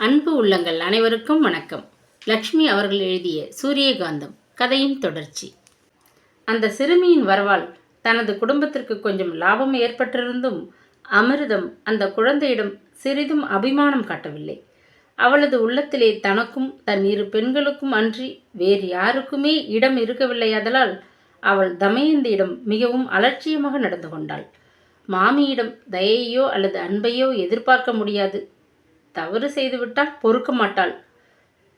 அன்பு உள்ளங்கள் அனைவருக்கும் வணக்கம். லக்ஷ்மி அவர்கள் எழுதிய சூரியகாந்தம் கதையின் தொடர்ச்சி. அந்த சிறுமியின் வரவால் தனது குடும்பத்திற்கு கொஞ்சம் லாபம் ஏற்பட்டிருந்தும் அமிர்தம் அந்த குழந்தையிடம் சிறிதும் அபிமானம் காட்டவில்லை. அவளது உள்ளத்திலே தனக்கும் தன் இரு பெண்களுக்கும் அன்றி வேறு யாருக்குமே இடம் இருக்கவில்லையாதலால் அவள் தமயந்தியிடம் மிகவும் அலட்சியமாக நடந்து கொண்டாள். மாமியிடம் தயையோ அல்லது அன்பையோ எதிர்பார்க்க முடியாது. தவறு செய்துவிட்டால் பொறுக்க மாட்டாள்.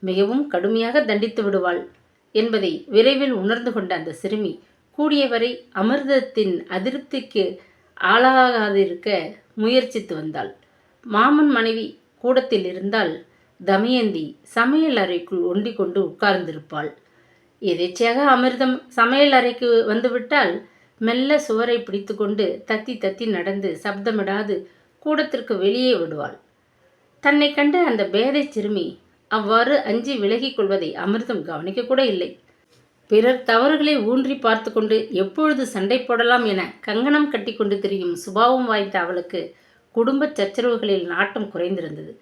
மிகவும் கடுமையாக தண்டித்து விடுவாள் என்பதை விரைவில் உணர்ந்து கொண்ட அந்த சிறுமி கூடியவரை அமிர்தத்தின் அதிருப்திக்கு ஆளாகாதிருக்க முயற்சித்து வந்தாள். மாமன் மனைவி கூடத்தில் இருந்தால் தமயந்தி சமையல் அறைக்குள் ஒண்டி கொண்டு உட்கார்ந்திருப்பாள். எதேச்சையாக அமிர்தம் சமையல் அறைக்கு வந்துவிட்டால் மெல்ல சுவரை பிடித்துக்கொண்டு தத்தி தத்தி நடந்து சப்தமிடாது கூடத்திற்கு வெளியே விடுவாள். தன்னை கண்ட அந்த பேதை சிறுமி அவ்வாறு அஞ்சி விலகிக் கொள்வதை அமிர்தம் கவனிக்கக்கூட இல்லை. பிறர் தவறுகளை ஊன்றி பார்த்து கொண்டு எப்பொழுது சண்டை போடலாம் என கங்கணம் கட்டி கொண்டு திரியும் சுபாவம் வாய்ந்த அவளுக்கு குடும்ப சச்சரவுகளில் நாட்டம் குறைந்திருந்தது.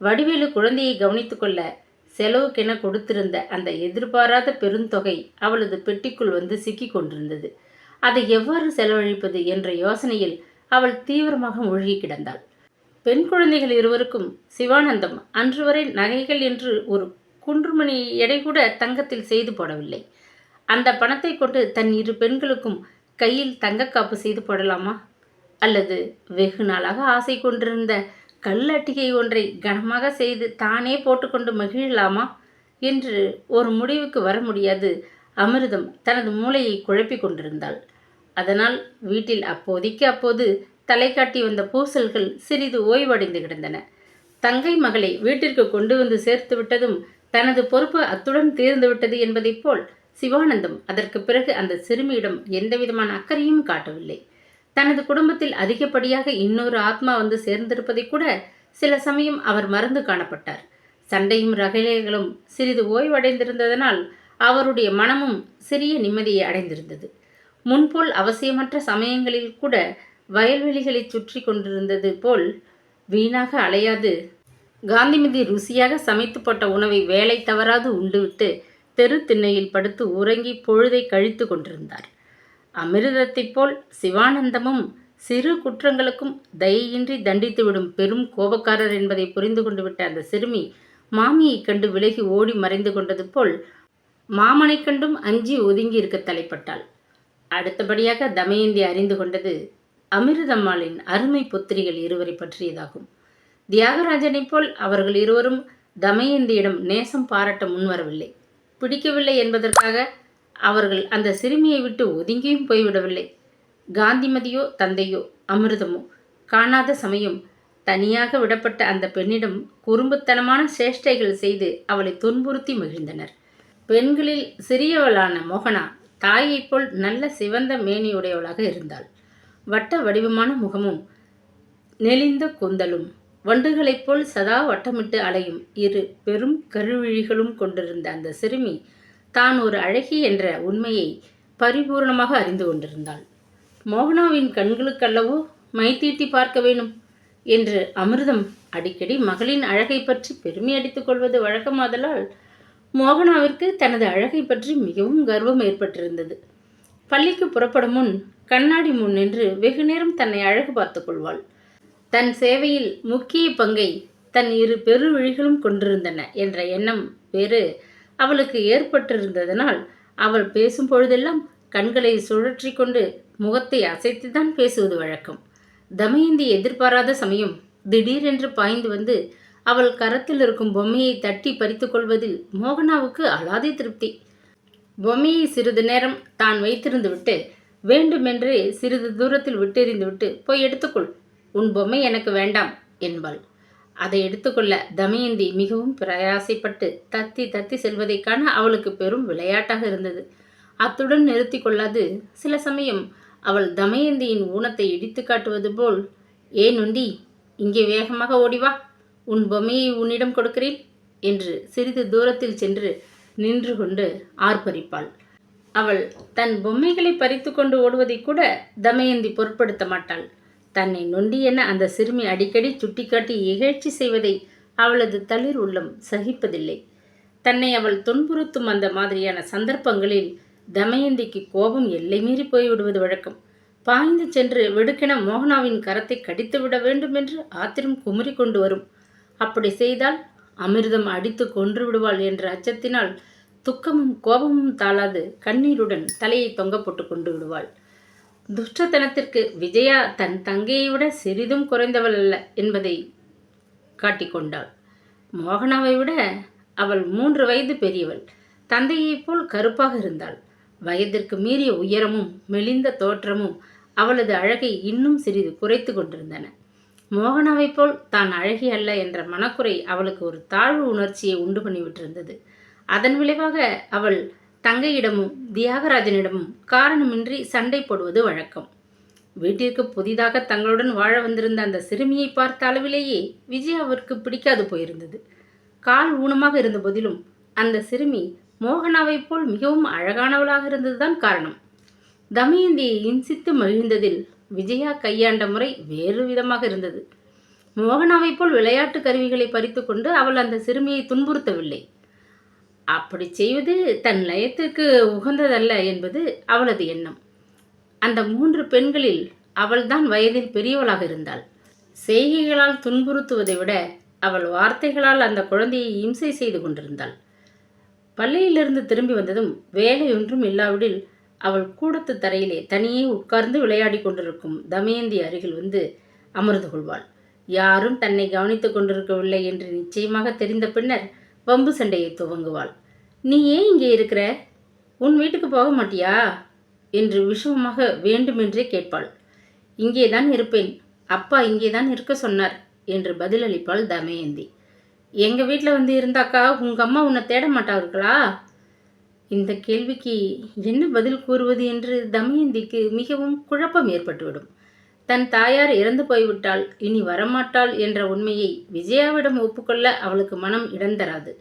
வடிவேலு குழந்தையை கவனித்துக்கொள்ள செலவுக்கென கொடுத்திருந்த அந்த எதிர்பாராத பெருந்தொகை அவளது பெட்டிக்குள் வந்து சிக்கிக் கொண்டிருந்தது. அதை எவ்வாறு செலவழிப்பது என்ற யோசனையில் அவள் தீவிரமாக மூழ்கி கிடந்தாள். பெண் குழந்தைகள் இருவருக்கும் சிவானந்தம் அன்று வரை நகைகள் என்று ஒரு குன்றுமணி எடை கூட தங்கத்தில் செய்து போடவில்லை. அந்த பணத்தை கொண்டு தன் இரு பெண்களுக்கும் கையில் தங்கக்காப்பு செய்து போடலாமா? அல்லது வெகு நாளாக ஆசை கொண்டிருந்த கல்லட்டிகை ஒன்றை கனமாக செய்து தானே போட்டுக்கொண்டு மகிழலாமா? என்று ஒரு முடிவுக்கு வர முடியாது. அமிர்தம் தனது மூளையை குழப்பிக் கொண்டிருந்தாள். அதனால் வீட்டில் அப்போதைக்கு அப்போது தலை காட்டி வந்த பூசல்கள் சிறிது ஓய்வடைந்து கிடந்தன. தங்கை மகளை வீட்டிற்கு கொண்டு வந்து சேர்த்து விட்டதும் தனது பொறுப்பு அத்துடன் தீர்ந்து விட்டது என்பதைப் போல் சிவானந்தம் அதற்கு பிறகு அந்த சிறுமியிடம் எந்தவிதமான அக்கறையும் காட்டவில்லை. தனது குடும்பத்தில் அதிகப்படியாக இன்னொரு ஆத்மா வந்து சேர்ந்திருப்பதை கூட சில சமயம் அவர் மறந்து காணப்பட்டார். சண்டையும் ரகலைகளும் சிறிது ஓய்வடைந்திருந்ததனால் அவருடைய மனமும் சிறிய நிம்மதியை அடைந்திருந்தது. முன்போல் அவசியமற்ற சமயங்களில் கூட வயல்வெளிகளை சுற்றி கொண்டிருந்தது போல் வீணாக அலையாது. காந்திமதி ருசியாக சமைத்து போட்ட உணவை வேலை தவறாது உண்டுவிட்டு தெரு திண்ணையில் படுத்து உறங்கி பொழுதை கழித்து கொண்டிருந்தார். அமிர்தத்தைப் போல் சிவானந்தமும் சிறு குற்றங்களுக்கும் தயையின்றி தண்டித்துவிடும் பெரும் கோபக்காரர் என்பதை புரிந்து கொண்டு விட்ட அந்த சிறுமி மாமியைக் கண்டு விலகி ஓடி மறைந்து கொண்டது போல் மாமனைக் கண்டும் அஞ்சி ஒதுங்கி இருக்க தலைப்பட்டாள். அடுத்தபடியாக தமயந்தி அறிந்து கொண்டது அமிர்தம்மாளின் அருமை புத்திரிகள் இருவரை பற்றியதாகும். தியாகராஜனைப் போல் அவர்கள் இருவரும் தமயந்தியிடம் நேசம் பாராட்ட முன்வரவில்லை. பிடிக்கவில்லை என்பதற்காக அவர்கள் அந்த சிறுமியை விட்டு ஒதுங்கியும் போய்விடவில்லை. காந்திமதியோ தந்தையோ அமிர்தமோ காணாத சமயம் தனியாக விடப்பட்ட அந்த பெண்ணிடம் குறும்புத்தனமான சேஷ்டைகள் செய்து அவளை துன்புறுத்தி மகிழ்ந்தனர். பெண்களில் சிறியவளான மோகனா தாயைப் போல் நல்ல சிவந்த மேனியுடையவளாக இருந்தாள். வட்ட வடிவமான முகமும் நெளிந்த கூந்தலும் வண்டுகளைப் போல் சதா வட்டமிட்டு அலையும் இரு பெரும் கருவிழிகளும் கொண்டிருந்த அந்த சிறுமி தான் ஒரு அழகி என்ற உண்மையை பரிபூர்ணமாக அறிந்து கொண்டிருந்தாள். மோகனாவின் கண்களுக்கல்லவோ மை தீட்டி பார்க்க வேணும் என்று அமிர்தம் அடிக்கடி மகளின் அழகை பற்றி பெருமை அடித்துக் கொள்வது வழக்கமாதலால் மோகனாவிற்கு தனது அழகை பற்றி மிகவும் கர்வம் ஏற்பட்டிருந்தது. பள்ளிக்கு புறப்படும் முன் கண்ணாடி முன் நின்று வெகு நேரம் தன்னை அழகு பார்த்து கொள்வாள். தன் சேவையில் முக்கிய பங்கை தன் இரு பெருவிழிகளும் கொண்டிருந்தன என்ற எண்ணம் வேறு அவளுக்கு ஏற்பட்டிருந்ததனால் அவள் பேசும் பொழுதெல்லாம் கண்களை சுழற்றி கொண்டு முகத்தை அசைத்துதான் பேசுவது வழக்கம். தமயந்தி எதிர்பாராத சமயம் திடீரென்று பாய்ந்து வந்து அவள் கரத்தில் இருக்கும் பொம்மையை தட்டி பறித்து கொள்வதில் மோகனாவுக்கு அலாதி திருப்தி. பொம்மையை சிறிது நேரம் தான் வைத்திருந்து விட்டு வேண்டுமென்றே சிறிது தூரத்தில் விட்டெறிந்துவிட்டு போய் எடுத்துக்கொள். உன் பொம்மை எனக்கு வேண்டாம் என்பாள். அதை எடுத்துக்கொள்ள தமயந்தி மிகவும் பிரயாசைப்பட்டு தத்தி தத்தி செல்வதைக் காண அவளுக்கு பெரும் விளையாட்டாக இருந்தது. அத்துடன் நிறுத்தி கொள்ளாது. சில சமயம் அவள் தமயந்தியின் ஊனத்தை இடித்து காட்டுவது போல் ஏன் உண்டி இங்கே வேகமாக ஓடிவா உன் பொம்மையை உன்னிடம் கொடுக்கிறேன் என்று சிறிது தூரத்தில் சென்று நின்று கொண்டு ஆர்ப்பரிப்பாள். அவள் தன் பொம்மைகளை பறித்து கொண்டு ஓடுவதை கூட தமயந்தி பொருட்படுத்த மாட்டாள். தன்னை நொண்டி என அந்த சிறுமி அடிக்கடி சுட்டிக்காட்டி இகழ்ச்சி செய்வதை அவளது தளிர் உள்ளம் சகிப்பதில்லை. தன்னை அவள் துன்புறுத்தும் அந்த மாதிரியான சந்தர்ப்பங்களில் தமயந்திக்கு கோபம் எல்லை மீறி போய்விடுவது வழக்கம். பாய்ந்து சென்று வெடுக்கென மோகனாவின் கரத்தை கடித்து விட வேண்டும் என்று ஆத்திரம் குமுறி கொண்டு வரும். அப்படி செய்தால் அமிர்தம் அடித்து கொன்று விடுவாள் என்ற அச்சத்தினால் துக்கமும் கோபமும் தாளாது கண்ணீருடன் தலையை தொங்க போட்டு கொண்டு விடுவாள். துஷ்டத்தனத்திற்கு விஜயா தன் தங்கையை விட சிறிதும் குறைந்தவள் அல்ல என்பதை காட்டிக்கொண்டாள் மோகனாவை விட அவள் மூன்று வயது பெரியவள். தந்தையைப் போல் கருப்பாக இருந்தாள். வயதிற்கு மீறிய உயரமும் மெலிந்த தோற்றமும் அவளது அழகை இன்னும் சிறிது குறைத்து கொண்டிருந்தன. மோகனாவைப் போல் தான் அழகி அல்ல என்ற மனக்குறை அவளுக்கு ஒரு தாழ்வு உணர்ச்சியை உண்டு பண்ணிவிட்டிருந்தது. அதன் விளைவாக அவள் தங்கையிடமும் தியாகராஜனிடமும் காரணமின்றி சண்டை போடுவது வழக்கம். வீட்டிற்கு புதிதாக தங்களுடன் வாழ வந்திருந்த அந்த சிறுமியை பார்த்த அளவிலேயே விஜயாவிற்கு பிடிக்காது போயிருந்தது. கால் ஊனமாக இருந்த போதிலும் அந்த சிறுமி மோகனாவைப் போல் மிகவும் அழகானவளாக இருந்ததுதான் காரணம். தமயந்தியை இன்சித்து மகிழ்ந்ததில் விஜயா கையாண்ட முறை வேறு விதமாக இருந்தது. மோகனாவைப் போல் விளையாட்டு கருவிகளை பறித்து கொண்டு அவள் அந்த சிறுமியை துன்புறுத்தவில்லை. அப்படி செய்வது தன் லயத்திற்கு உகந்ததல்ல என்பது அவளது எண்ணம். அந்த மூன்று பெண்களில் அவள்தான் வயதில் பெரியவளாக இருந்தாள். செய்கைகளால் துன்புறுத்துவதை விட அவள் வார்த்தைகளால் அந்த குழந்தையை இம்சை செய்து கொண்டிருந்தாள். பள்ளியிலிருந்து திரும்பி வந்ததும் வேலை ஒன்றும் இல்லாவிடில் அவள் கூடத்து தரையிலே தனியே உட்கார்ந்து விளையாடி கொண்டிருக்கும் தமயந்தி அருகில் வந்து அமர்ந்து கொள்வாள். யாரும் தன்னை கவனித்துக் கொண்டிருக்கவில்லை என்று நிச்சயமாக தெரிந்த பின்னர் வம்பு சண்டையை துவங்குவாள். நீ ஏன் இங்கே இருக்கிற? உன் வீட்டுக்கு போக மாட்டியா? என்று விஷமமாக வேண்டுமென்றே கேட்பாள். இங்கேதான் இருப்பேன். அப்பா இங்கேதான் இருக்க சொன்னார் என்று பதிலளிப்பாள் தமயந்தி. எங்கள் வீட்டில் வந்து இருந்தாக்கா உங்கள் அம்மா உன்னை தேட மாட்டார்களா? இந்த கேள்விக்கு என்ன பதில் கூறுவது என்று தமயந்திக்கு மிகவும் குழப்பம் ஏற்பட்டுவிடும். தன் தாயார் இறந்து போய்விட்டாள் இனி வரமாட்டாள் என்ற உண்மையை விஜயாவிடம் ஒப்புக்கொள்ள அவளுக்கு மனம் இடந்தராது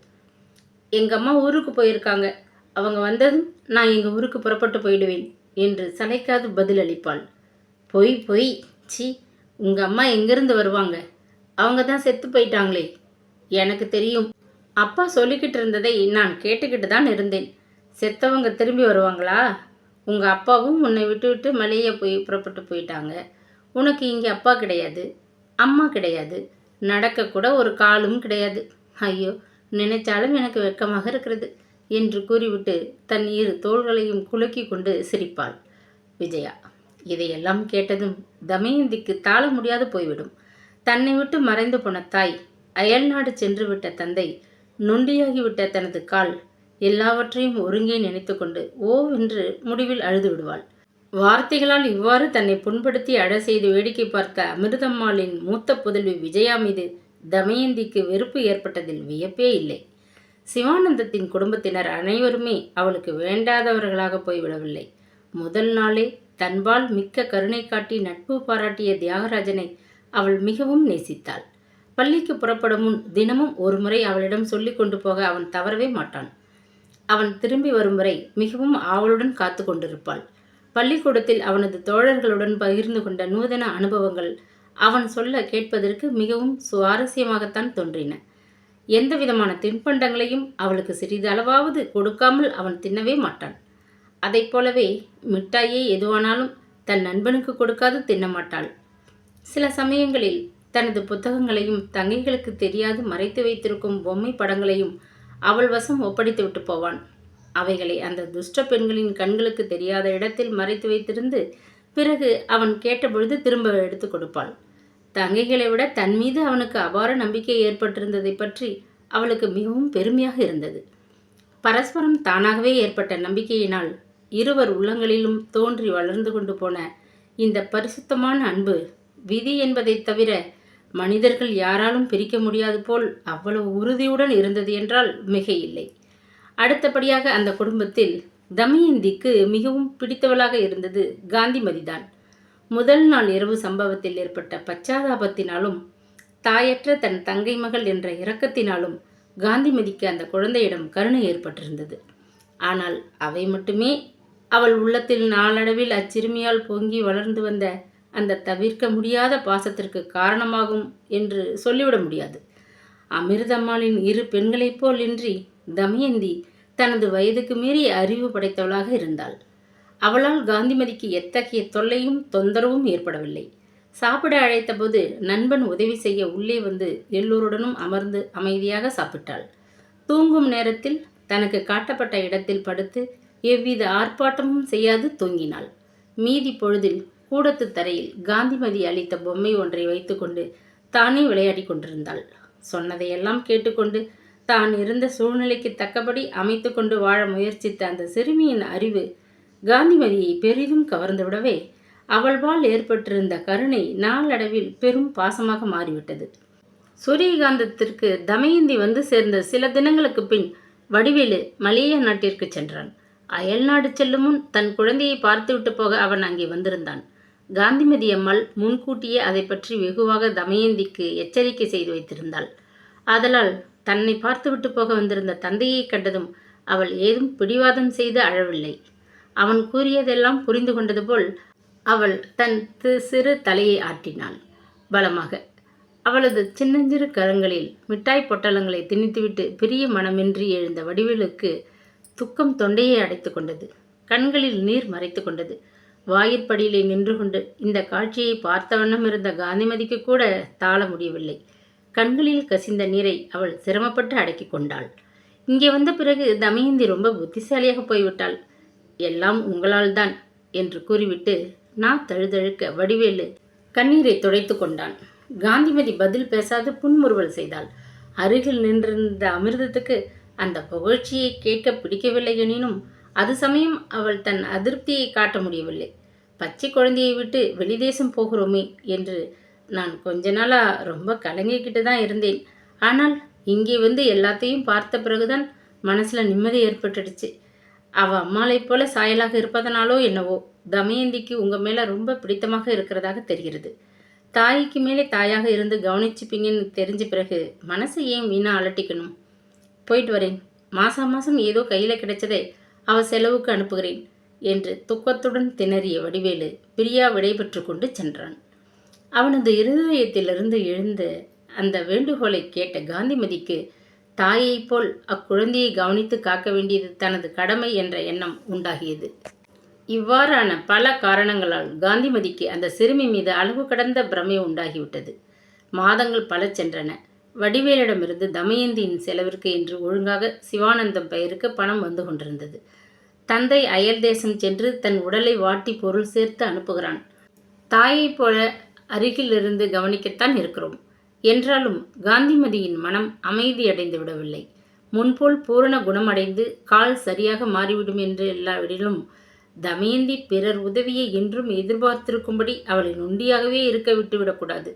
எங்கள் அம்மா ஊருக்கு போயிருக்காங்க. அவங்க வந்ததும் நான் எங்கள் ஊருக்கு புறப்பட்டு போயிடுவேன் என்று சளைக்காது பதிலளிப்பாள் பொய் பொய் சி உங்கள் அம்மா எங்கிருந்து வருவாங்க? அவங்க தான் செத்து போயிட்டாங்களே. எனக்கு தெரியும். அப்பா சொல்லிக்கிட்டு இருந்ததை நான் கேட்டுக்கிட்டு தான் இருந்தேன். செத்தவங்க திரும்பி வருவாங்களா? உங்கள் அப்பாவும் உன்னை விட்டு விட்டு மலையை போய் புறப்பட்டு போயிட்டாங்க. உனக்கு இங்கே அப்பா கிடையாது அம்மா கிடையாது நடக்கக்கூட ஒரு காலும் கிடையாது. ஐயோ நினைச்சாலும் எனக்கு வெட்கமாக இருக்கிறது என்று கூறிவிட்டு தன் இரு தோள்களையும் குலுக்கி கொண்டு சிரிப்பாள். விஜயா இதையெல்லாம் கேட்டதும் தமயந்திக்கு தாழ முடியாது போய்விடும். தன்னை விட்டு மறைந்து போன தாய் அயல்நாடு சென்று விட்ட தந்தை நொண்டியாகிவிட்ட தனது கால் எல்லாவற்றையும் ஒருங்கே நினைத்துக்கொண்டு ஓவென்று முடிவில் அழுது விடுவாள். வார்த்தைகளால் இவ்வாறு தன்னை புண்படுத்தி அழ செய்து வேடிக்கை பார்த்த அமிர்தம்மாளின் மூத்த புதல்வி விஜயா மீது தமயந்திக்கு வெறுப்பு ஏற்பட்டதில் வியப்பே இல்லை. சிவானந்தத்தின் குடும்பத்தினர் அனைவருமே அவளுக்கு வேண்டாதவர்களாக போய்விடவில்லை. முதல் நாளே தன்பால் மிக்க கருணை காட்டி நட்பு பாராட்டிய தியாகராஜனை அவள் மிகவும் நேசித்தாள். பள்ளிக்கு புறப்படும் முன் தினமும் ஒரு முறை அவளிடம் சொல்லி கொண்டு போக அவன் தவறவே மாட்டான். அவன் திரும்பி வரும் வரை மிகவும் ஆவலுடன் காத்து கொண்டிருப்பாள். பள்ளிக்கூடத்தில் அவனது தோழர்களுடன் பகிர்ந்து கொண்ட நூதன அனுபவங்கள் அவன் சொல்ல கேட்பதற்கு மிகவும் சுவாரஸ்யமாகத்தான் தோன்றின. எந்த விதமான தின்பண்டங்களையும் அவளுக்கு சிறிதளவாவது கொடுக்காமல் அவன் தின்னவே மாட்டான். அதைப் போலவே மிட்டாயே எதுவானாலும் தன் நண்பனுக்கு கொடுக்காது தின்னமாட்டாள் சில சமயங்களில் தனது புத்தகங்களையும் தங்கைகளுக்கு தெரியாது மறைத்து வைத்திருக்கும் பொம்மை படங்களையும் அவள் வசம் ஒப்படைத்து விட்டு போவான். அவைகளை அந்த துஷ்ட பெண்களின் கண்களுக்கு தெரியாத இடத்தில் மறைத்து வைத்திருந்து பிறகு அவன் கேட்டபொழுது திரும்ப எடுத்து கொடுப்பாள். தங்கைகளை விட தன் மீது அவனுக்கு அபார நம்பிக்கை ஏற்பட்டிருந்ததை பற்றி அவளுக்கு மிகவும் பெருமையாக இருந்தது. பரஸ்பரம் தானாகவே ஏற்பட்ட நம்பிக்கையினால் இருவர் உள்ளங்களிலும் தோன்றி வளர்ந்து கொண்டு போன இந்த பரிசுத்தமான அன்பு விதி என்பதைத் தவிர மனிதர்கள் யாராலும் பிரிக்க முடியாது போல் அவ்வளவு உறுதியுடன் இருந்தது என்றால் மிக இல்லை அடுத்தபடியாக அந்த குடும்பத்தில் தமயந்திக்கு மிகவும் பிடித்தவளாக இருந்தது காந்திமதிதான். முதல் நாள் இரவு சம்பவத்தில் ஏற்பட்ட பச்சாதாபத்தினாலும் தாயற்ற தன் தங்கை மகள் என்ற இரக்கத்தினாலும் காந்திமதிக்கு அந்த குழந்தையிடம் கருணை ஏற்பட்டிருந்தது. ஆனால் அவை மட்டுமே. அவள் உள்ளத்தில் நாளடைவில் அச்சிறுமியால் பொங்கி வளர்ந்து வந்த அந்த தவிர்க்க முடியாத பாசத்திற்கு காரணமாகும் என்று சொல்லிவிட முடியாது. அமிர்தம்மாளின் இரு பெண்களைப் போல் இன்றி தமயந்தி தனது வயதுக்கு மீறி அறிவு படைத்தவளாக இருந்தாள். அவளால் காந்திமதிக்கு எத்தகைய தொல்லையும் தொந்தரவும் ஏற்படவில்லை. சாப்பிட அழைத்தபோது நண்பன் உதவி செய்ய உள்ளே வந்து எல்லோருடனும் அமர்ந்து அமைதியாக சாப்பிட்டாள். தூங்கும் நேரத்தில் தனக்கு காட்டப்பட்ட இடத்தில் படுத்து எவ்வித ஆர்ப்பாட்டமும் செய்யாது தூங்கினாள். மீதி பொழுதில் கூடத்து தரையில் காந்திமதி அளித்த பொம்மை ஒன்றை வைத்துக்கொண்டு தானே விளையாடி கொண்டிருந்தாள். சொன்னதையெல்லாம் கேட்டுக்கொண்டு தான் இருந்த சூழ்நிலைக்கு தக்கபடி அமைத்து கொண்டு வாழ முயற்சித்த அந்த சிறுமியின் அறிவு காந்திமதியை பெரிதும் கவர்ந்துவிடவே அவள்பால் ஏற்பட்டிருந்த கருணை நாளடைவில் பெரும் பாசமாக மாறிவிட்டது. சூரியகாந்தத்திற்கு தமயந்தி வந்து சேர்ந்த சில தினங்களுக்கு பின் வடிவேலு மலேய நாட்டிற்கு சென்றான். அயல்நாடு செல்லும் முன் தன் குழந்தையை பார்த்துவிட்டு போக அவன் அங்கே வந்திருந்தான். காந்திமதி அம்மாள் முன்கூட்டியே அதை பற்றி வெகுவாக தமயந்திக்கு எச்சரிக்கை செய்து வைத்திருந்தாள். ஆதலால் தன்னை பார்த்துவிட்டு போக வந்திருந்த தந்தையை கண்டதும் அவள் ஏதும் பிடிவாதம் செய்து அழவில்லை. அவன் கூறியதெல்லாம் புரிந்து கொண்டது போல் அவள் தன் சிறு தலையை ஆட்டினாள். பலமாக. அவளது சின்னஞ்சிறு கரங்களில் மிட்டாய் பொட்டலங்களை திணித்துவிட்டு பிரிய மனமின்றி எழுந்த வடிவேலுக்கு துக்கம் தொண்டையை அடைத்து கொண்டது. கண்களில் நீர் மறைத்து கொண்டது. வாயிற்படியிலே நின்று கொண்டு இந்த காட்சியை பார்த்த வண்ணம் இருந்த காந்திமதிக்கு கூட தாழ முடியவில்லை. கண்களில் கசிந்த நீரை அவள் சிரமப்பட்டு அடக்கி கொண்டாள். இங்கே வந்த பிறகு தமயந்தி ரொம்ப புத்திசாலியாக போய்விட்டாள். எல்லாம் உங்களால் தான் என்று கூறிவிட்டு நான் தழுதழுக்க வடிவேலு கண்ணீரை துடைத்து கொண்டான். காந்திமதி பதில் பேசாது புன்முறுவல் செய்தாள். அருகில் நின்றிருந்த அமிர்தத்துக்கு அந்த புகழ்ச்சியை கேட்க பிடிக்கவில்லை எனினும் அது சமயம் அவள் தன் அதிருப்தியை காட்ட முடியவில்லை. பச்சை குழந்தையை விட்டு வெளிதேசம் போகிறோமே என்று நான் கொஞ்ச நாளாக ரொம்ப கலங்கிக்கிட்டு தான் இருந்தேன். ஆனால் இங்கே வந்து எல்லாத்தையும் பார்த்த பிறகுதான் மனசில் நிம்மதி ஏற்பட்டுடுச்சு. அவள் அம்மாளைப் போல சாயலாக இருப்பதனாலோ என்னவோ தமயந்திக்கு உங்கள் மேலே ரொம்ப பிடித்தமாக இருக்கிறதாக தெரிகிறது. தாய்க்கு மேலே தாயாக இருந்து கவனிச்சுப்பீங்கன்னு தெரிஞ்ச பிறகு மனசை ஏன் வீணாக அலட்டிக்கணும்? போயிட்டு வரேன். மாதம் மாதம் ஏதோ கையில் கிடைச்சதை அவள் செலவுக்கு அனுப்புகிறேன் என்று துக்கத்துடன் திணறிய வடிவேலு பிரியா விடைபெற்று கொண்டு சென்றான். அவனது இருதயத்திலிருந்து எழுந்த அந்த வேண்டுகோளை கேட்ட காந்திமதிக்கு தாயைப் போல் அக்குழந்தையை கவனித்து காக்க வேண்டியது தனது கடமை என்ற எண்ணம் உண்டாகியது. இவ்வாறான பல காரணங்களால் காந்திமதிக்கு அந்த சிறுமி மீது அளவு கடந்த பிரமை உண்டாகிவிட்டது. மாதங்கள் பல சென்றன. வடிவேலிடமிருந்து தமயந்தியின் செலவிற்கு என்று ஒழுங்காக சிவானந்தம் பெயருக்கு பணம் வந்து கொண்டிருந்தது. தந்தை அயல் தேசம் சென்று தன் உடலை வாட்டி பொருள் சேர்த்து அனுப்புகிறான். தாயைப் போல அருகிலிருந்து கவனிக்கத்தான் இருக்கிறோம். என்றாலும் காந்திமதியின் மனம் அமைதியடைந்து விடவில்லை முன்போல் பூரண குணமடைந்து கால் சரியாக மாறிவிடும் என்று எல்லாவிடிலும் தமயந்தி பிறர் உதவியை என்றும் எதிர்பார்த்திருக்கும்படி அவளை நொண்டியாகவே இருக்க விட்டுவிடக்கூடாது.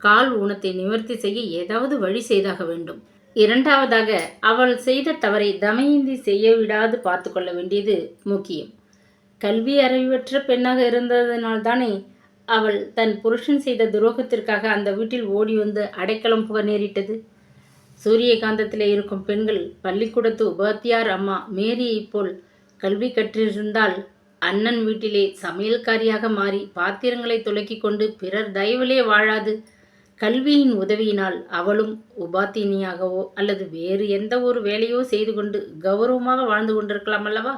கால் ஊனத்தை நிவர்த்தி செய்ய ஏதாவது வழி செய்தாக வேண்டும். இரண்டாவதாக அவள் செய்த தவறை தமயந்தி செய்ய விடாது பார்த்து கொள்ள வேண்டியது முக்கியம். கல்வி அறிவற்ற பெண்ணாக இருந்ததனால்தானே அவள் தன் புருஷன் செய்த துரோகத்திற்காக அந்த வீட்டில் ஓடி வந்து அடைக்கலம் புக நேரிட்டது. சூரியகாந்தத்திலே இருக்கும் பெண்கள் பள்ளிக்கூடத்து உபாத்தியார் அம்மா மேரியைப் போல் கல்வி கற்றிருந்தால் அண்ணன் வீட்டிலே சமையல்காரியாக மாறி பாத்திரங்களை துலக்கி கொண்டு பிறர் தயவிலே வாழாது. கல்வியின் உதவியினால் அவளும் உபாத்தினியாகவோ அல்லது வேறு எந்த ஒரு வேலையோ செய்து கொண்டு கௌரவமாக வாழ்ந்து கொண்டிருக்கலாம் அல்லவா?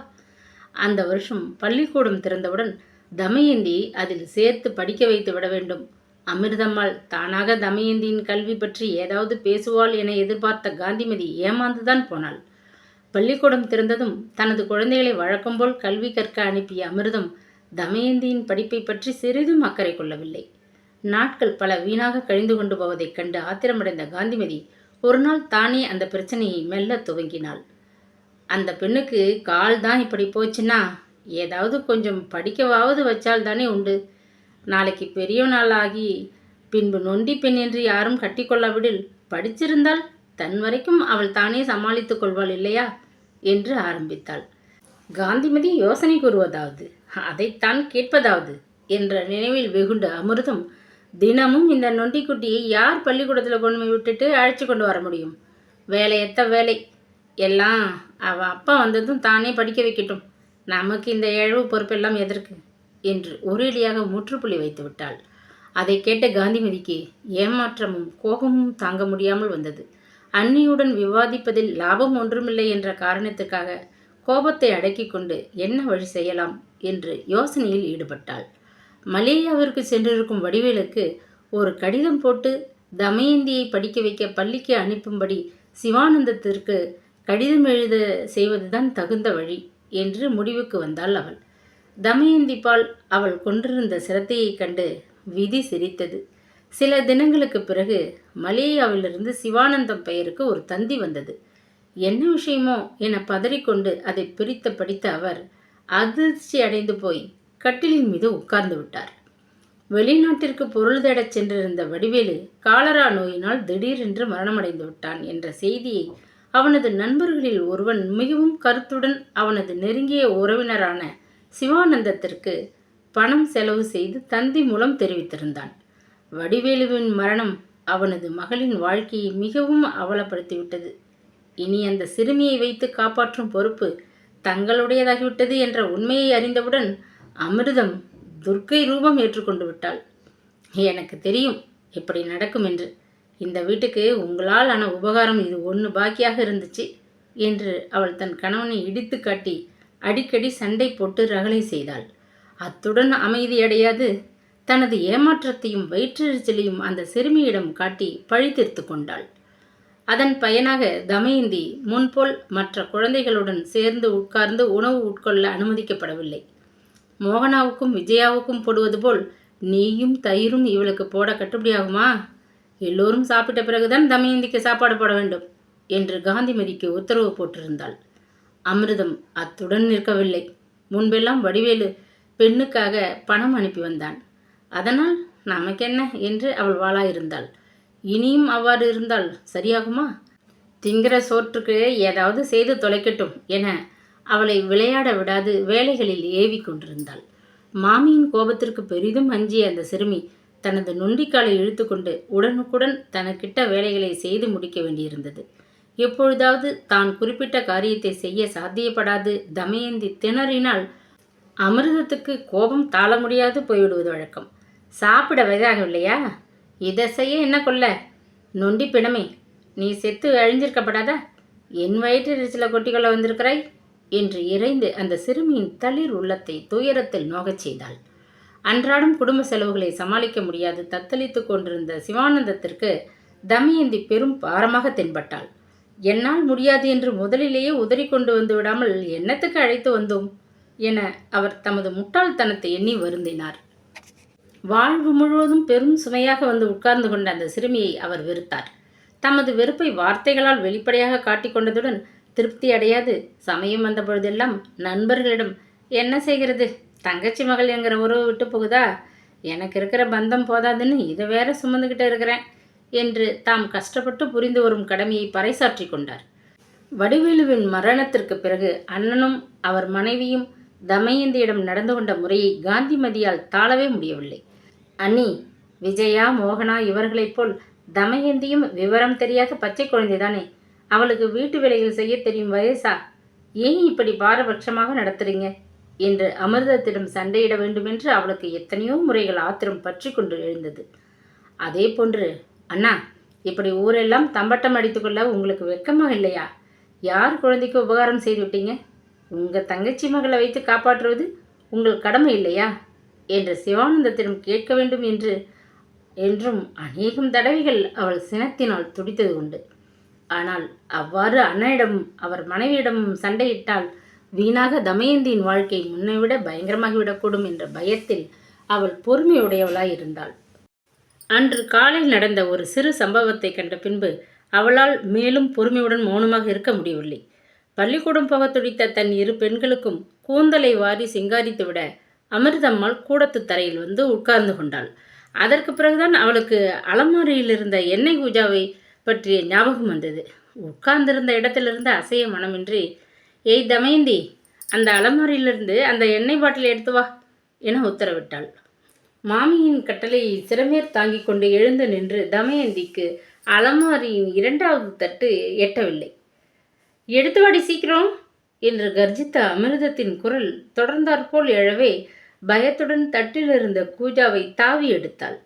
அந்த வருஷம் பள்ளிக்கூடம் திறந்தவுடன் தமயந்தி அதில் சேர்த்து படிக்க வைத்து விட வேண்டும். அமிர்தம்மாள் தானாக தமயந்தியின் கல்வி பற்றி ஏதாவது பேசுவாள் என எதிர்பார்த்த காந்திமதி ஏமாந்துதான் போனாள். பள்ளிக்கூடம் திறந்ததும் தனது குழந்தைகளை வழக்கம்போல் கல்வி கற்க அனுப்பிய அமிர்தம் தமயந்தியின் படிப்பை பற்றி சிறிதும் அக்கறை கொள்ளவில்லை. நாட்கள் பல வீணாக கழிந்து கொண்டு போவதைக் கண்டு ஆத்திரமடைந்த காந்திமதி ஒரு நாள் தானே அந்த பிரச்சனையை மெல்ல துவங்கினாள். அந்த பெண்ணுக்கு கால் தான் இப்படி போச்சுன்னா ஏதாவது கொஞ்சம் படிக்கவாவது வச்சால் தானே உண்டு. நாளைக்கு பெரிய நாளாகி பின்பு நொண்டி பெண் என்று யாரும் கட்டிக்கொள்ளாவிடில் படிச்சிருந்தால் தன் வரைக்கும் அவள் தானே சமாளித்துக் கொள்வாள் இல்லையா? என்று ஆரம்பித்தாள். காந்திமதி யோசனை கூறுவதாவது அதைத்தான் கேட்பதாவது என்ற நினைவில் வெகுண்ட அமிர்தம் தினமும் இந்த நொண்டிக்குட்டியை யார் பள்ளிக்கூடத்தில் கொண்டு போய் விட்டுட்டு அழைச்சி கொண்டு வர முடியும்? வேலையத்த வேலை? எல்லாம் அவள் அப்பா வந்ததும் தானே படிக்க வைக்கட்டும். நமக்கு இந்த இழவு பொறுப்பெல்லாம் எதற்கு? என்று ஒரேடியாக முற்றுப்புள்ளி வைத்து விட்டாள். அதை கேட்ட காந்திமதிக்கு ஏமாற்றமும் கோபமும் தாங்க முடியாமல் வந்தது. அன்னியுடன் விவாதிப்பதில் லாபம் ஒன்றுமில்லை என்ற காரணத்துக்காக கோபத்தை அடக்கி கொண்டு என்ன வழி செய்யலாம்? என்று யோசனையில் ஈடுபட்டாள். மலேயாவிற்கு சென்றிருக்கும் வடிவேலுக்கு ஒரு கடிதம் போட்டு தமயந்தியை படிக்க வைக்க பள்ளிக்கு அனுப்பும்படி சிவானந்தத்திற்கு கடிதம் எழுத செய்வதுதான் தகுந்த வழி. என்று முடிவுக்கு வந்தாள் அவள். தமயந்தி பால் அவள் கொண்டிருந்த சிரத்தையைக் கண்டு விதி சிரித்தது. சில தினங்களுக்கு பிறகு மலேயாவிலிருந்து சிவானந்தம் பெயருக்கு ஒரு தந்தி வந்தது. என்ன விஷயமோ? என பதறிக்கொண்டு அதை பிரித்த படித்த அவர் அதிர்ச்சி அடைந்து போய் கட்டிலின் மீது உட்கார்ந்து விட்டார். வெளிநாட்டிற்கு பொருள் தேடச் சென்றிருந்த வடிவேலு காலரா நோயினால் திடீரென்று மரணமடைந்து விட்டான் என்ற செய்தியை அவனது நண்பர்களில் ஒருவன் மிகவும் கருத்துடன் அவனது நெருங்கிய உறவினரான சிவானந்தத்திற்கு பணம் செலவு செய்து தந்தி மூலம் தெரிவித்திருந்தான். வடிவேலுவின் மரணம் அவனது மகளின் வாழ்க்கையை மிகவும் அவலப்படுத்திவிட்டது. இனி அந்த சிறுமியை வைத்து காப்பாற்றும் பொறுப்பு தங்களுடையதாகிவிட்டது என்ற உண்மையை அறிந்தவுடன் அமிர்தம் துர்க்கை ரூபம் ஏற்றுக்கொண்டு விட்டாள். எனக்கு தெரியும் இப்படி நடக்கும் என்று இந்த வீட்டுக்கு உங்களால் ஆன உபகாரம் இது ஒன்று பாக்கியாக இருந்துச்சு என்று அவள் தன் கணவனை இடித்து காட்டி அடிக்கடி சண்டை போட்டு ரகளை செய்தாள். அத்துடன் அமைதியடையாது தனது ஏமாற்றத்தையும் வயிற்றெரிச்சலையும் அந்த சிறுமியிடம் காட்டி பழி தீர்த்து கொண்டாள். அதன் பயனாக தமயந்தி முன்போல் மற்ற குழந்தைகளுடன் சேர்ந்து உட்கார்ந்து உணவு உட்கொள்ள அனுமதிக்கப்படவில்லை. மோகனாவுக்கும் விஜயாவுக்கும் போடுவது போல் நீயும் தயிரும் இவளுக்கு போட கட்டுப்படியாகுமா? எல்லோரும் சாப்பிட்ட பிறகுதான் தமயந்திக்கு சாப்பாடு போட வேண்டும் என்று காந்திமதிக்கு உத்தரவு போட்டிருந்தாள். அமிர்தம் அத்துடன் நிற்கவில்லை. முன்பெல்லாம் வடிவேலு பெண்ணுக்காக பணம் அனுப்பி வந்தான். அதனால் நமக்கென்ன என்று அவள் வாளாயிருந்தாள். இனியும் அவ்வாறு இருந்தால் சரியாகுமா? திங்கிற சோற்றுக்கு ஏதாவது செய்து தொலைக்கட்டும் என அவளை விளையாட விடாது வேலைகளில் ஏவி கொண்டிருந்தாள் மாமியின் கோபத்திற்கு பெரிதும் அஞ்சிய அந்த சிறுமி தனது நொண்டிக்காலை இழுத்துக்கொண்டு உடனுக்குடன் தனக்கிட்ட வேலைகளை செய்து முடிக்க வேண்டியிருந்தது. எப்பொழுதாவது தான் குறிப்பிட்ட காரியத்தை செய்ய சாத்தியப்படாது தமயந்தி திணறினால் அமிர்தத்துக்கு கோபம் தாழ முடியாது போய்விடுவது வழக்கம். சாப்பிட வயதாகவில்லையா இதை செய்ய என்ன கொள்ள? நொண்டி பிணமே. நீ செத்து அழிஞ்சிருக்கப்படாதா? என் வயிற்றெரிச்சலை கொட்டிக்கொள்ள வந்திருக்கிறாய்? என்று இறைந்து அந்த சிறுமியின் தளிர் உள்ளத்தை துயரத்தில் நோகச் செய்தாள். அன்றாடம் குடும்ப செலவுகளை சமாளிக்க முடியாது. தத்தளித்து கொண்டிருந்த சிவானந்தத்திற்கு தமயந்தி பெரும் பாரமாக தென்பட்டாள். என்னால் முடியாது என்று முதலிலேயே உதறி கொண்டு வந்து விடாமல் என்னத்துக்கு அழைத்து வந்தோம்? என அவர் தமது முட்டாள்தனத்தை எண்ணி வருந்தினார். வாழ்வு முழுவதும் பெரும் சுமையாக வந்து உட்கார்ந்து கொண்ட அந்த சிறுமியை அவர் வெறுத்தார். தமது வெறுப்பை வார்த்தைகளால் வெளிப்படையாக காட்டிக்கொண்டதுடன் திருப்தி அடையாது. சமயம் வந்த பொழுதெல்லாம் நண்பர்களிடம் என்ன செய்கிறது? தங்கச்சி மகள் என்கிற உறவு விட்டு போகுதா? எனக்கு இருக்கிற பந்தம் போதாதுன்னு இதை வேற சுமந்துக்கிட்டு இருக்கிறேன் என்று தாம் கஷ்டப்பட்டு புரிந்து வரும் கடமையை பறைசாற்றி கொண்டார். வடிவேலுவின் மரணத்திற்கு பிறகு அண்ணனும் அவர் மனைவியும் தமயந்தியிடம் நடந்து கொண்ட முறையை காந்திமதியால் தாளவே முடியவில்லை. அண்ணி விஜயா மோகனா இவர்களைப் போல் தமயந்தியும் விவரம் தெரியாத பச்சை குழந்தைதானே? அவளுக்கு வீட்டு வேலைகள் செய்ய தெரியும் வயசா? ஏன் இப்படி பாரபட்சமாக நடத்துறீங்க? என்று அமிர்தத்திடம் சண்டையிட வேண்டுமென்று அவளுக்கு எத்தனையோ முறைகள் ஆத்திரம் பற்றி கொண்டு எழுந்தது. அதே போன்று அண்ணா இப்படி ஊரெல்லாம் தம்பட்டம் அடித்துக்கொள்ள உங்களுக்கு வெக்கமாக இல்லையா? யார் குழந்தைக்கு உபகாரம் செய்து விட்டீங்க? உங்கள் தங்கச்சி மகளை வைத்து காப்பாற்றுவது உங்கள் கடமை இல்லையா? என்று சிவானந்தத்திடம் கேட்க வேண்டும் என்று என்றும் அநேகம் தடவைகள் அவள் சினத்தினால் துடித்தது உண்டு. ஆனால் அவ்வாறு அண்ணனிடமும் அவர் மனைவியிடமும் சண்டையிட்டால் வீணாக தமயந்தியின் வாழ்க்கை முன்னைவிட பயங்கரமாகிவிடக்கூடும் என்ற பயத்தில் அவள் பொறுமையுடையவளாய் இருந்தாள். அன்று காலை நடந்த ஒரு சிறு சம்பவத்தை கண்ட பின்பு அவளால் மேலும் பொறுமையுடன் மௌனமாக இருக்க முடியவில்லை. பள்ளிக்கூடம் போக துடித்த தன் இரு பெண்களுக்கும் கூந்தலை வாரி சிங்காரித்துவிட அமிர்தம்மாள் கூடத்து தரையில் வந்து உட்கார்ந்து கொண்டாள். அதற்கு பிறகுதான் அவளுக்கு அலமாரியில் இருந்த எண்ணெய் பூஜாவை பற்றிய ஞாபகம் வந்தது. உட்கார்ந்திருந்த இடத்திலிருந்து அசைய மனமின்றி ஏய் தமயந்தி அந்த அலமாரியிலிருந்து அந்த எண்ணெய் பாட்டிலை எடுத்து வா என உத்தரவிட்டாள். மாமியின் கட்டளையை சிறமேர் தாங்கிக் கொண்டு எழுந்து நின்று தமயந்திக்கு அலமாரியின் இரண்டாவது தட்டு எட்டவில்லை. எடுத்து வாடி சீக்கிரம் என்று கர்ஜித்த அமிர்தத்தின் குரல் தொடர்ந்தாற்போல் எழவே பயத்துடன் தட்டிலிருந்த கூஜாவை தாவி எடுத்தாள்.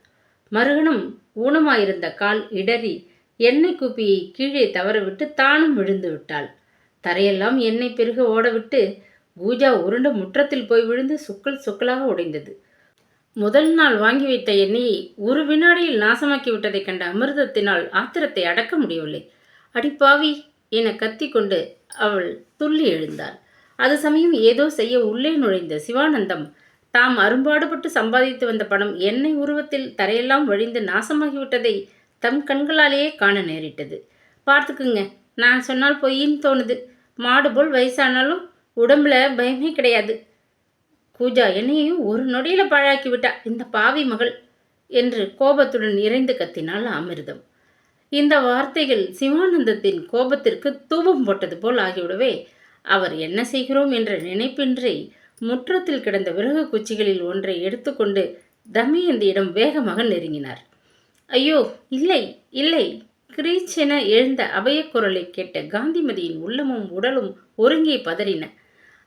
மறுகணம் ஊனமாயிருந்த கால் இடறி எண்ணெய் குப்பியை கீழே தவறவிட்டு தானும் விழுந்து விட்டாள். தரையெல்லாம் எண்ணெய் பெருக ஓடவிட்டு பூஜா உருண்ட முற்றத்தில் போய் விழுந்து சுக்கல் சுக்கலாக உடைந்தது முதல் நாள் வாங்கி வைத்த எண்ணெயை ஒரு வினாடியில் நாசமாக்கி விட்டதைக் கண்ட அமிர்தத்தினால் ஆத்திரத்தை அடக்க முடியவில்லை. அடிப்பாவி என கத்திக்கொண்டு அவள் துள்ளி எழுந்தாள். அது சமயம் ஏதோ செய்ய உள்ளே நுழைந்த சிவானந்தம் தாம் அரும்பாடுபட்டு சம்பாதித்து வந்த பணம் எண்ணெய் உருவத்தில் தரையெல்லாம் வழிந்து நாசமாகிவிட்டதை தம் கண்களாலேயே காண நேரிட்டது. பார்த்துக்குங்க நான் சொன்னால் பொய்ன்னு தோணுது. மாடு போல் வயசானாலும் உடம்புல பயமே கிடையாது. பூஜா என்னையும் ஒரு நொடியில் பாழாக்கி விட்டா இந்த பாவி மகள் என்று கோபத்துடன் இறைந்து கத்தினாள் அமிர்தம். இந்த வார்த்தைகள் சிவானந்தத்தின் கோபத்திற்கு தூபம் போட்டது போல் ஆகிவிடவே அவர் என்ன செய்கிறோம் என்ற நினைப்பின்றி முற்றத்தில் கிடந்த விறகு குச்சிகளில் ஒன்றை எடுத்துக்கொண்டு தமயந்தியிடம் வேகமாக நெருங்கினார். ஐயோ இல்லை இல்லை கிரீச்சென எழுந்த அபயக்குரலை கேட்ட காந்திமதியின் உள்ளமும் உடலும் ஒருங்கே பதறின.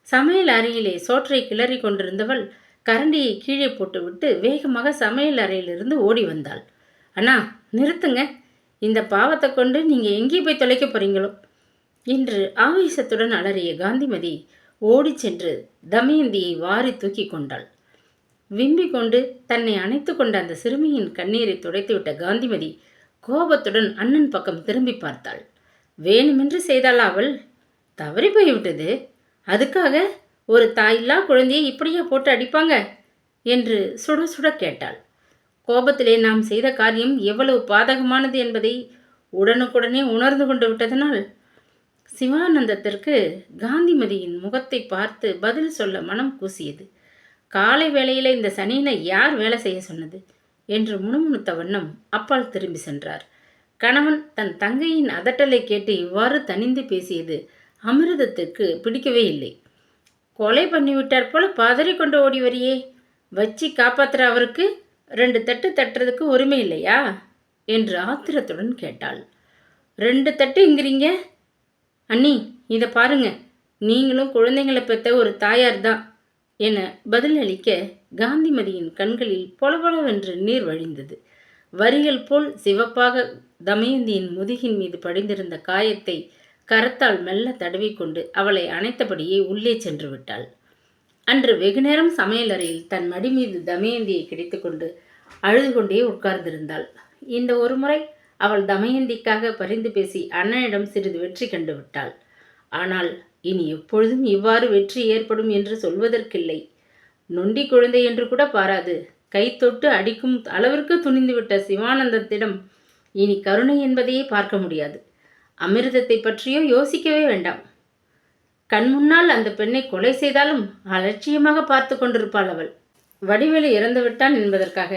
சமையல் அறையிலே சோற்றை கிளறி கொண்டிருந்தவள் கரண்டியை கீழே போட்டுவிட்டு வேகமாக சமையல் அறையிலிருந்து ஓடி வந்தாள். அண்ணா நிறுத்துங்க. இந்த பாவத்தை கொண்டு நீங்கள் எங்கே போய் தொலைக்க போறீங்களோ? என்று ஆவேசத்துடன் அலறிய காந்திமதி ஓடி சென்று தமயந்தியை வாரி தூக்கி கொண்டாள். விம்பிக் கொண்டு தன்னை அணைத்து கொண்ட அந்த சிறுமியின் கண்ணீரை துடைத்துவிட்ட காந்திமதி கோபத்துடன் அண்ணன் பக்கம் திரும்பி பார்த்தாள். வேணுமென்று செய்தாள் அவள். தவறி போய்விட்டது. அதுக்காக ஒரு தாயில்லா குழந்தையை இப்படியா போட்டு அடிப்பாங்க என்று சுட சுட கேட்டாள். கோபத்திலே நாம் செய்த காரியம் எவ்வளவு பாதகமானது என்பதை உடனுக்குடனே உணர்ந்து கொண்டு விட்டதனால் சிவானந்தத்திற்கு காந்திமதியின் முகத்தை பார்த்து பதில் சொல்ல மனம் கூசியது. காலை வேளையில் இந்த சனியினை யார் வேலை செய்ய சொன்னது? என்று முணுமுணுத்த வண்ணம் அப்பால் திரும்பி சென்றார். கணவன் தன் தங்கையின் அதட்டலை கேட்டு இவ்வாறு தனிந்து பேசியது அமிர்தத்திற்கு பிடிக்கவே இல்லை. கொலை பண்ணிவிட்டார் போல பதறி கொண்டு ஓடி வரியே. வச்சு காப்பாத்துற அவருக்கு ரெண்டு தட்டு தட்டுறதுக்கு உரிமை இல்லையா? என்று ஆத்திரத்துடன் கேட்டாள். ரெண்டு தட்டுங்கிறீங்க அண்ணி இதை பாருங்க. நீங்களும் குழந்தைங்களை பெற்ற ஒரு தாயார் தான் என பதிலளிக்க காந்திமதியின் கண்களில் பொலபொலவென்று நீர் வழிந்தது. வரிகள் போல் சிவப்பாக தமயந்தியின் முதுகின் மீது படிந்திருந்த காயத்தை கரத்தால் மெல்ல தடவிக்கொண்டு அவளை அணைத்தபடியே உள்ளே சென்று விட்டாள். அன்று வெகுநேரம் சமையலறையில் தன் மடி மீது தமயந்தியை கிடைத்துக்கொண்டு அழுது கொண்டே உட்கார்ந்திருந்தாள். இந்த ஒரு முறை அவள் தமயந்திக்காக பரிந்து பேசி அண்ணனிடம் சிறிது வெற்றி கண்டு விட்டாள். ஆனால் இனி எப்பொழுதும் இவ்வாறு வெற்றி ஏற்படும் என்று சொல்வதற்கில்லை. நொண்டி குழந்தை என்று கூட பாராது. கை தொட்டு அடிக்கும் அளவிற்கு துணிந்துவிட்ட சிவானந்தத்திடம் இனி கருணை என்பதையே பார்க்க முடியாது. அமிர்தத்தை பற்றியோ யோசிக்கவே வேண்டாம். கண் முன்னால் அந்த பெண்ணை கொலை செய்தாலும் அலட்சியமாக பார்த்து கொண்டிருப்பாள் அவள். வடிவேலு இறந்துவிட்டான் என்பதற்காக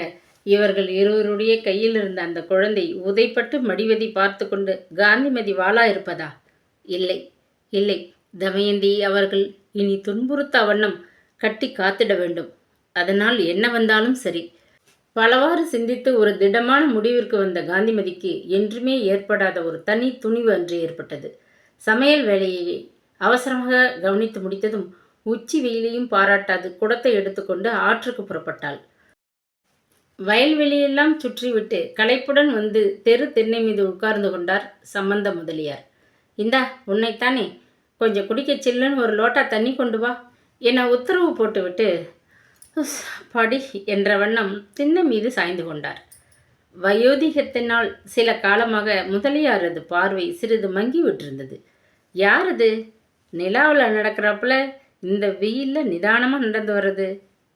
இவர்கள் இருவருடைய கையில் இருந்த அந்த குழந்தை உதைப்பட்டு மடிவதை பார்த்து கொண்டு காந்திமதி வாளா இருப்பதா? இல்லை இல்லை. தமயந்தி அவர்கள் இனி துன்புறுத்த வண்ணம் கட்டி காத்திட வேண்டும். அதனால் என்ன வந்தாலும் சரி. பலவாறு சிந்தித்து ஒரு திடமான முடிவிற்கு வந்த காந்திமதிக்கு என்றுமே ஏற்படாத ஒரு தனி துணிவு அன்று ஏற்பட்டது. சமையல் வேலையை அவசரமாக கவனித்து முடித்ததும் உச்சி வெயிலையும் பாராட்டாது குடத்தை எடுத்துக்கொண்டு ஆற்றுக்கு புறப்பட்டாள். வயல்வெளியெல்லாம் சுற்றிவிட்டு களைப்புடன் வந்து தெரு தென்னை மீது உட்கார்ந்து கொண்டார் சம்பந்த முதலியார். இந்தா உன்னைத்தானே? கொஞ்சம் குடிக்க சில்லுன்னு ஒரு லோட்டா தண்ணி கொண்டு வா. என உத்தரவு போட்டுவிட்டு படி என்ற வண்ணம் திண்ணை மீது சாய்ந்து கொண்டார். வயோதிகத்தினால் சில காலமாக முதலியாரது பார்வை சிறிது மங்கி விட்டிருந்தது. யார் அது நிலாவில் நடக்கிறப்பல? இந்த வெயிலில் நிதானமாக நடந்து வர்றது?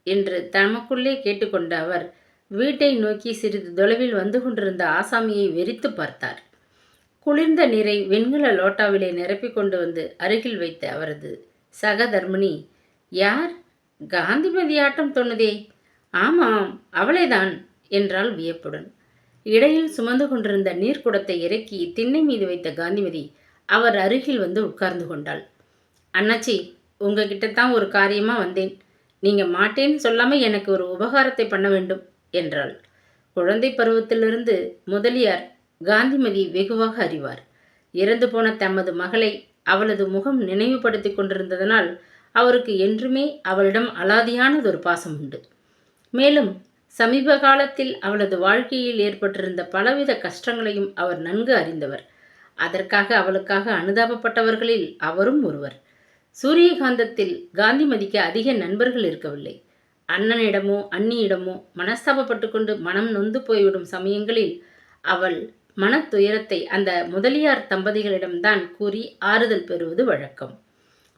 என்று தமக்குள்ளே கேட்டுக்கொண்ட அவர் வீட்டை நோக்கி சிறிது தொலைவில் வந்து கொண்டிருந்த ஆசாமியை வெறித்து பார்த்தார். குளிர்ந்த நீரை வெண்கல லோட்டாவிலே நிரப்பிக் கொண்டு வந்து அருகில் வைத்த அவரது சகதர்மிணி யார்? காந்திமதி ஆட்டம் தோணுதே ஆமாம் அவளேதான் என்றாள் வியப்புடன். இடையில் சுமந்து கொண்டிருந்த நீர்க்குடத்தை இறக்கி திண்ணை மீது வைத்த காந்திமதி அவர் அருகில் வந்து உட்கார்ந்து கொண்டாள். அண்ணாச்சி உங்ககிட்ட தான் ஒரு காரியமாக வந்தேன். நீங்கள் மாட்டேன்னு சொல்லாமல் எனக்கு ஒரு உபகாரத்தை பண்ண வேண்டும் என்றாள். குழந்தை பருவத்திலிருந்து முதலியார் காந்திமதி வெகுவாக அறிவார். இறந்து போன தமது மகளை அவளது முகம் நினைவுபடுத்தி கொண்டிருந்ததனால் அவருக்கு என்றுமே அவளிடம் அலாதியானதொரு பாசம் உண்டு மேலும் சமீப காலத்தில் அவளது வாழ்க்கையில் ஏற்பட்டிருந்த பலவித கஷ்டங்களையும் அவர் நன்கு அறிந்தவர். அதற்காக அவளுக்காக அனுதாபப்பட்டவர்களில் அவரும் ஒருவர். சூரியகாந்தத்தில் காந்திமதிக்கு அதிக நண்பர்கள் இருக்கவில்லை. அண்ணனிடமோ அண்ணியிடமோ மனஸ்தாபப்பட்டு கொண்டு மனம் நொந்து போய்விடும் சமயங்களில் அவள் மனத்துயரத்தை அந்த முதலியார் தம்பதிகளிடம்தான் கூறி ஆறுதல் பெறுவது வழக்கம்.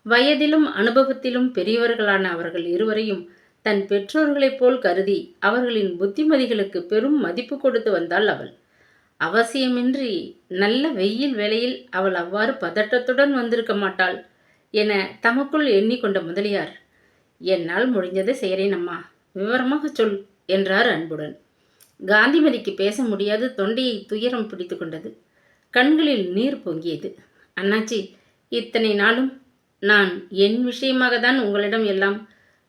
வயதிலும் அனுபவத்திலும் பெரியவர்களான அவர்கள் இருவரையும் தன் பெற்றோர்களைப் போல் கருதி அவர்களின் புத்திமதிகளுக்கு பெரும் மதிப்பு கொடுத்து வந்தாள் அவள். அவசியமின்றி நல்ல வெயில் வேளையில் அவள் அவ்வாறு பதட்டத்துடன் வந்திருக்க மாட்டாள் என தமக்குள் எண்ணிக்கொண்ட முதலியார் என்னால் முடிஞ்சதை செய்கிறேன் அம்மா விவரமாக சொல் என்றார் அன்புடன். காந்திமதிக்கு பேச முடியாது தொண்டையை துயரம் பிடித்து கொண்டது. கண்களில் நீர் பொங்கியது. அண்ணாச்சி இத்தனை நாளும் நான் என் விஷயமாக தான் உங்களிடம் எல்லாம்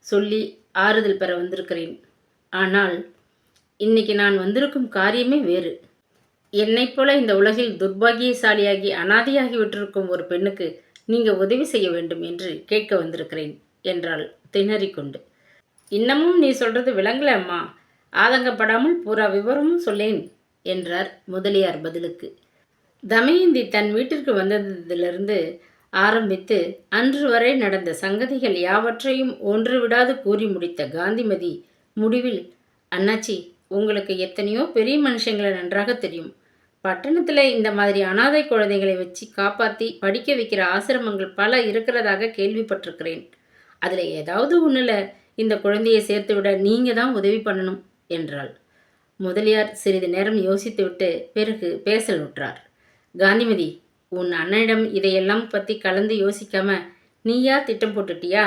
சொல்லி ஆறுதல் பெற வந்திருக்கிறேன். ஆனால் இன்னைக்கு நான் வந்திருக்கும் காரியமே வேறு. என்னைப் போல இந்த உலகில் துர்பாகியசாலியாகி அனாதையாகி விட்டிருக்கும் ஒரு பெண்ணுக்கு நீங்கள் உதவி செய்ய வேண்டும் என்று கேட்க வந்திருக்கிறேன் என்றாள் திணறிக்கொண்டு. இன்னமும் நீ சொல்றது விளங்கல அம்மா. ஆதங்கப்படாமல் பூரா விவரமும் சொல்லேன் என்றார் முதலியார் பதிலுக்கு. தமயந்தி தன் வீட்டிற்கு வந்ததிலிருந்து ஆரம்பித்து அன்று வரை நடந்த சங்கதிகள் யாவற்றையும் ஒன்று விடாது கூறி முடித்த காந்திமதி முடிவில் அண்ணாச்சி உங்களுக்கு எத்தனையோ பெரிய மனுஷங்களை நன்றாக தெரியும். பட்டணத்தில் இந்த மாதிரி அனாதை குழந்தைகளை வச்சு காப்பாற்றி படிக்க வைக்கிற ஆசிரமங்கள் பல இருக்கிறதாக கேள்விப்பட்டிருக்கிறேன். அதில் ஏதாவது ஒன்றில் இந்த குழந்தையை சேர்த்து விட நீங்கள் தான் உதவி பண்ணணும் என்றாள். முதலியார் சிறிது நேரம் யோசித்துவிட்டு பிறகு பேசல் விட்டார் காந்திமதி உன் அண்ணனிடம் இதையெல்லாம் பற்றி கலந்து யோசிக்காம நீயா திட்டம் போட்டுட்டியா?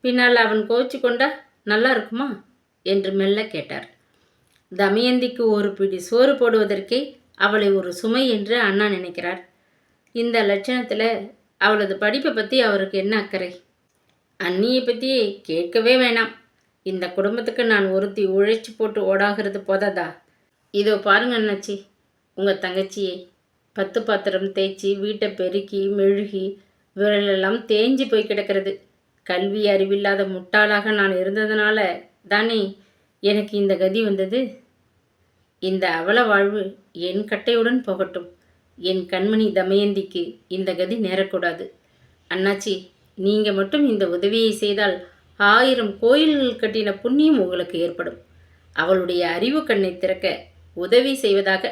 பின்னால் அவன் கோச்சு கொண்டா நல்லா இருக்குமா? என்று மெல்ல கேட்டார். தமயந்திக்கு ஒரு பிடி சோறு போடுவதற்கே அவளை ஒரு சுமை என்று அண்ணா நினைக்கிறார். இந்த லட்சணத்தில் அவளது படிப்பை பற்றி அவருக்கு என்ன அக்கறை? அண்ணியை பற்றி கேட்கவே வேணாம். இந்த குடும்பத்துக்கு நான் ஒருத்தி உழைச்சி போட்டு ஓடாகிறது போதாதா? இதோ பாருங்க அண்ணாச்சி உங்கள் தங்கச்சியை. பத்து பாத்திரம் தேய்ச்சி வீட்டை பெருக்கி மெழுகி விரலெல்லாம் தேஞ்சு போய் கிடக்கிறது. கல்வி அறிவில்லாத முட்டாளாக நான் இருந்ததுனால தானே எனக்கு இந்த கதி வந்தது? இந்த அவல வாழ்வு என் கட்டையுடன் போகட்டும். என் கண்மணி தமயந்திக்கு இந்த கதி நேரக்கூடாது. அண்ணாச்சி நீங்கள் மட்டும் இந்த உதவியை செய்தால் ஆயிரம் கோயில்கள் கட்டின புண்ணியம் உங்களுக்கு ஏற்படும். அவளுடைய அறிவு கண்ணை திறக்க உதவி செய்வதாக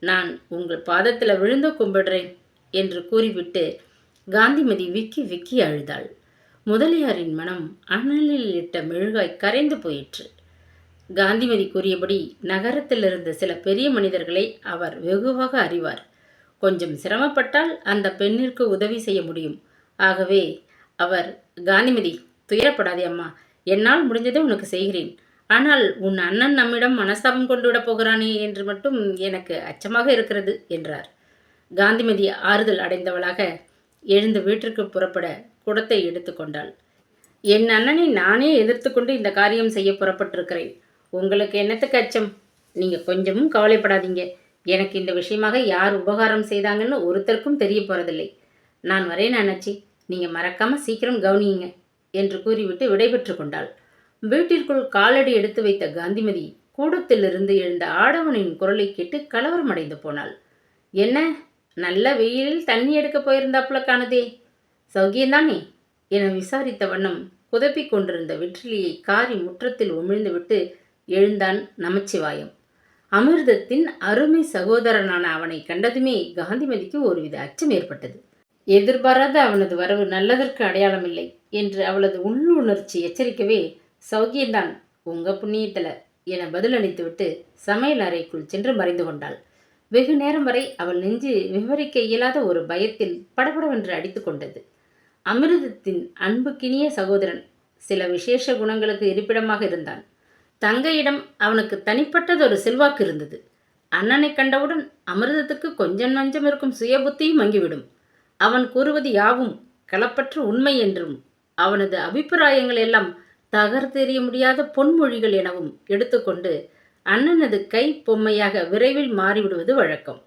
நான் உங்கள் பாதத்தில் விழுந்து கும்பிடுறேன் என்று கூறிவிட்டு காந்திமதி விக்கி விக்கி அழுதாள். முதலியாரின் மனம் அனலில் இட்ட மெழுகாய் கரைந்து போயிற்று. காந்திமதி கூறியபடி நகரத்தில் இருந்த சில பெரிய மனிதர்களை அவர் வெகுவாக அறிவார். கொஞ்சம் சிரமப்பட்டால் அந்த பெண்ணிற்கு உதவி செய்ய முடியும். ஆகவே அவர் காந்திமதி துயரப்படாதே அம்மா. என்னால் முடிஞ்சதை உனக்கு செய்கிறேன். ஆனால் உன் அண்ணன் நம்மிடம் மனஸ்தாபம் கொண்டு விடப் போகிறானே என்று மட்டும் எனக்கு அச்சமாக இருக்கிறது என்றார். காந்திமதி ஆறுதல் அடைந்தவளாக எழுந்து வீட்டிற்கு புறப்பட குடத்தை எடுத்துக்கொண்டாள் என் அண்ணனை நானே எதிர்த்து கொண்டு இந்த காரியம் செய்ய புறப்பட்டிருக்கிறேன். உங்களுக்கு என்னத்துக்கு அச்சம்? நீங்கள் கொஞ்சமும் கவலைப்படாதீங்க. எனக்கு இந்த விஷயமாக யார் உபகாரம் செய்தாங்கன்னு ஒருத்தருக்கும் தெரிய போகிறதில்லை நான் வரேன் அண்ணாச்சி. நீங்கள் மறக்காமல் சீக்கிரம் கவனியுங்க என்று கூறிவிட்டு விடைபெற்று கொண்டாள். வீட்டிற்குள் காலடி எடுத்து வைத்த காந்திமதி கூடத்திலிருந்து எழுந்த ஆடவனின் குரலை கேட்டு கலவரமடைந்து போனாள். என்ன? நல்ல வெயிலில் தண்ணி எடுக்க போயிருந்தாப்புல காணுதே. சௌகியந்தானே என விசாரித்த வண்ணம் குதப்பிக் கொண்டிருந்த வெற்றிலியை காரி முற்றத்தில் உமிழ்ந்துவிட்டு எழுந்தான் நமச்சிவாயம். அமிர்தத்தின் அருமை சகோதரனான அவனை கண்டதுமே காந்திமதிக்கு ஒருவித அச்சம் ஏற்பட்டது. எதிர்பாராத அவனது வரவு நல்லதற்கு அடையாளமில்லை என்று அவளது உள்ளுணர்ச்சி எச்சரிக்கவே சௌக்கியந்தான் உங்க புண்ணியத்தில் என பதிலளித்துவிட்டு சமையல் அறைக்குள் சென்று மறைந்து கொண்டாள். வெகு நேரம் வரை அவள் நெஞ்சு விவரிக்க இயலாத ஒரு பயத்தில் படபடவென்று அடித்து கொண்டது. அமிர்தத்தின் அன்புக்கினிய சகோதரன் சில விசேஷ குணங்களுக்கு இருப்பிடமாக இருந்தான். தங்கையிடம் அவனுக்கு தனிப்பட்டதொரு செல்வாக்கு இருந்தது. அண்ணனை கண்டவுடன் அமிர்தத்துக்கு கொஞ்சம் நஞ்சம் இருக்கும் சுயபுத்தியும் மங்கிவிடும். அவன் கூறுவது யாவும் களப்பற்ற உண்மை என்றும் அவனது அபிப்பிராயங்கள் எல்லாம் தகர்த்தெறிய முடியாத பொன்மொழிகள் எனவும் எடுத்துக்கொண்டு அண்ணனது கை பொம்மையாக விரைவில் மாறிவிடுவது வழக்கம்.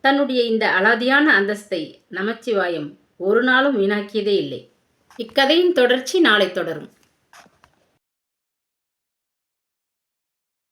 தன்னுடைய இந்த அலாதியான அந்தஸ்தை நமச்சிவாயம் ஒரு நாளும் வீணாக்கியதே இல்லை. இக்கதையின் தொடர்ச்சி நாளை தொடரும்.